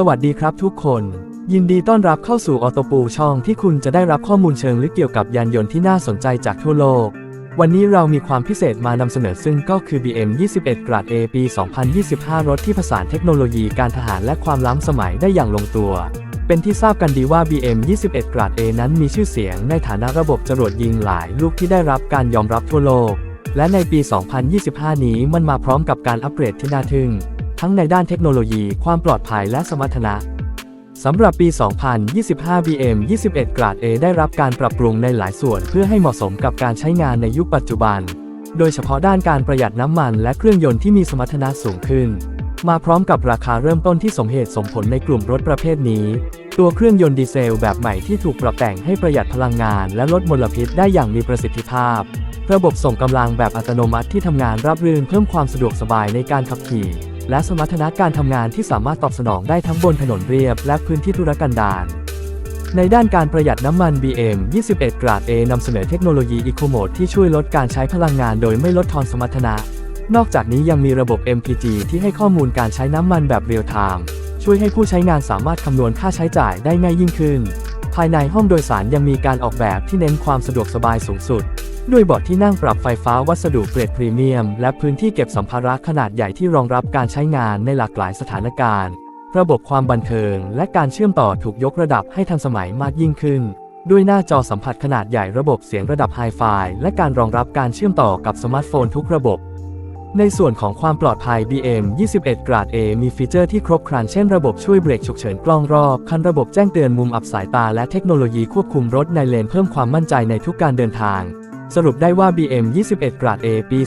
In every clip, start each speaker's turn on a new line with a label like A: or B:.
A: สวัสดีครับทุกคน ยินดีต้อนรับเข้าสู่ออโตปูช่องที่คุณจะได้รับข้อมูลเชิงลึกเกี่ยวกับยานยนต์ที่น่าสนใจจากทั่วโลก วันนี้เรามีความพิเศษมานำเสนอซึ่งก็คือ BM 21กราด A ปี 2025 รถที่ผสานเทคโนโลยีการทหารและความล้ำสมัยได้อย่างลงตัว เป็นที่ทราบกันดีว่า BM 21กราด A นั้นมีชื่อเสียงในฐานะระบบจรวดยิงหลายลูกที่ได้รับการยอมรับทั่วโลก และในปี 2025 นี้มันมาพร้อมกับการอัปเกรดที่น่าทึ่ง ทั้งในด้านเทคโนโลยี ความปลอดภัยและสมรรถนะสำหรับปี 2025 BM 21กราด A ได้รับการปรับปรุงในหลายส่วนเพื่อให้เหมาะสมกับการใช้งานในยุคปัจจุบัน โดยเฉพาะด้านการประหยัดน้ำมันและเครื่องยนต์ที่มีสมรรถนะสูงขึ้น มาพร้อมกับราคาเริ่มต้นที่สมเหตุสมผลในกลุ่มรถประเภทนี้ ตัวเครื่องยนต์ดีเซลแบบใหม่ที่ถูกปรับแต่งให้ประหยัดพลังงานและลดมลพิษได้อย่างมีประสิทธิภาพ ระบบส่งกำลังแบบอัตโนมัติที่ทำงานราบรื่นเพิ่มความสะดวกสบายในการขับขี่ และสมรรถนะการทำงานที่สามารถตอบสนองได้ทั้งบนถนนเรียบและพื้นที่ธุรกันดารในด้านการประหยัดน้ำมัน BM 21 กราด A นำเสนอเทคโนโลยี Eco Mode ที่ช่วยลดการใช้พลังงานโดยไม่ลดทอนสมรรถนะ นอกจากนี้ยังมีระบบ MPG ที่ให้ข้อมูลการใช้น้ำมันแบบเรียลไทม์ช่วยให้ผู้ใช้งานสามารถคำนวณค่าใช้จ่ายได้ง่ายยิ่งขึ้น ภายในห้องโดยสารยังมีการออกแบบที่เน้นความสะดวกสบายสูงสุด ด้วยเบาะที่นั่งปรับไฟฟ้าวัสดุเกรดพรีเมียม และพื้นที่เก็บสัมภาระขนาดใหญ่ที่รองรับการใช้งานในหลากหลายสถานการณ์ ระบบความบันเทิง และการเชื่อมต่อถูกยกระดับให้ทันสมัยมากยิ่งขึ้น ด้วยหน้าจอสัมผัสขนาดใหญ่ระบบเสียงระดับไฮไฟและการรองรับการเชื่อมต่อกับสมาร์ทโฟนทุกระบบ ในส่วนของความปลอดภัย BM 21กราด A มีฟีเจอร์ที่ครบครันเช่นระบบช่วยเบรกฉุกเฉินกล้องรอบ คันระบบแจ้งเตือนมุมอับสายตาและเทคโนโลยีควบคุมรถในเลนเพิ่มความมั่นใจในทุกการเดินทาง สรุปได้ว่า BM 21กราด A ปี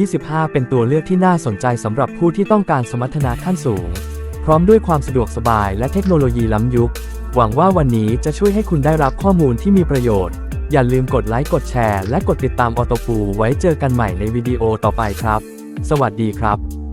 A: 2025 เป็นตัวเลือกที่น่าสนใจสำหรับผู้ที่ต้องการสมรรถนะขั้นสูง พร้อมด้วยความสะดวกสบายและเทคโนโลยีล้ำยุค หวังว่าวันนี้จะช่วยให้คุณได้รับข้อมูลที่มีประโยชน์ อย่าลืมกดไลค์กดแชร์และกดติดตามออโตปูไว้เจอกันใหม่ในวิดีโอต่อไปครับ สวัสดีครับ